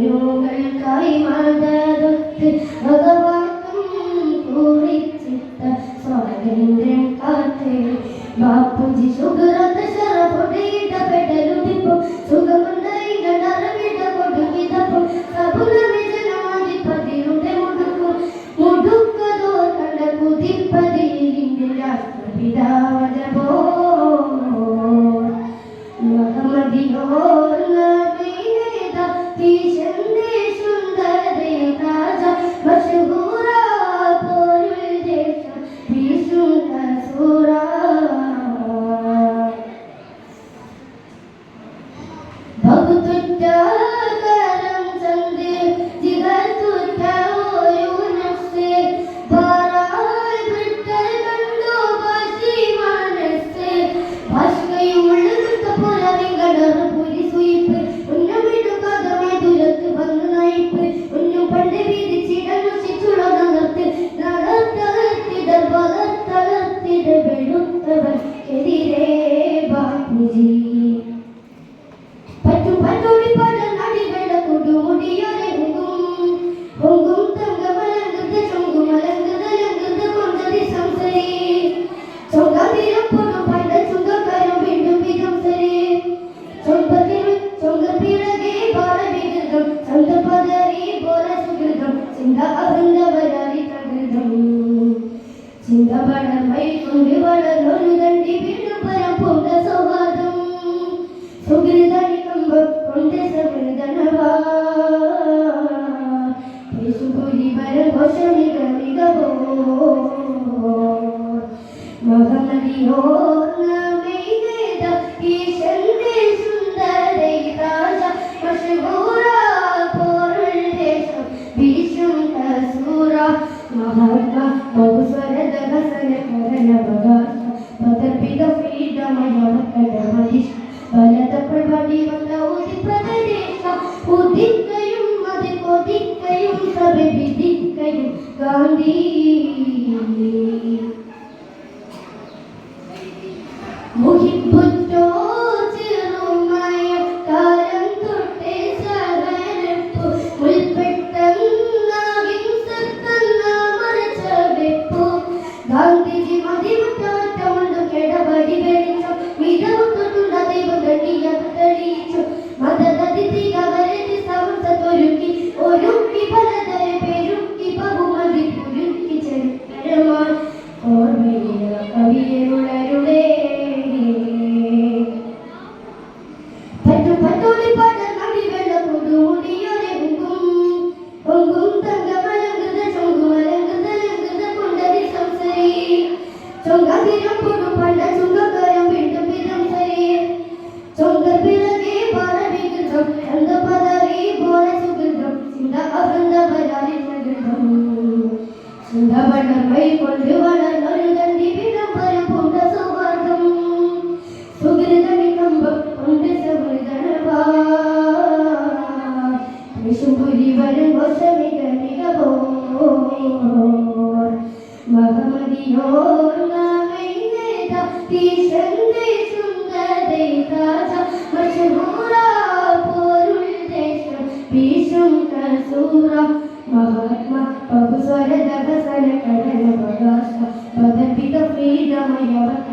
ൃനുകൾക്കായി മതതൊട്ട് ഭഗവാനും കുറിച്ചിട്ട സ്വാതന്ത്ര്യം കാത്തേ ബാപ്പുജി സുഖരത്ത് ശരപൊടിയിട്ട പെടലുടിപ്പും സുഖമുണ്ടായി കടറവിട കൊടുവിതപ്പും സബുല വിജനാധിപതിയുടെ മുടുക്കും മുടുക്കതോർ കണ്ട കുതിപ്പതിൽ ഇന്ത്യൻ രാഷ്ട്രപിതാവജപോ ചിന്ത അകന്നവരായി തകർന്നു. കൊണ്ടുവ మహోత్మ బహుస్వర దహసన కరణ భవ முதிவர் ஒசமிக மிகவும் மகமதியோர் நாமை தப்பி செந்தை சுந்ததை தாசா மஷூரா பொருள் தேசம் பீசும் கசூரா மகாத்மா பகுஸ்வர தகசன கடன பகாசா பதப்பித பிரீதமயவன்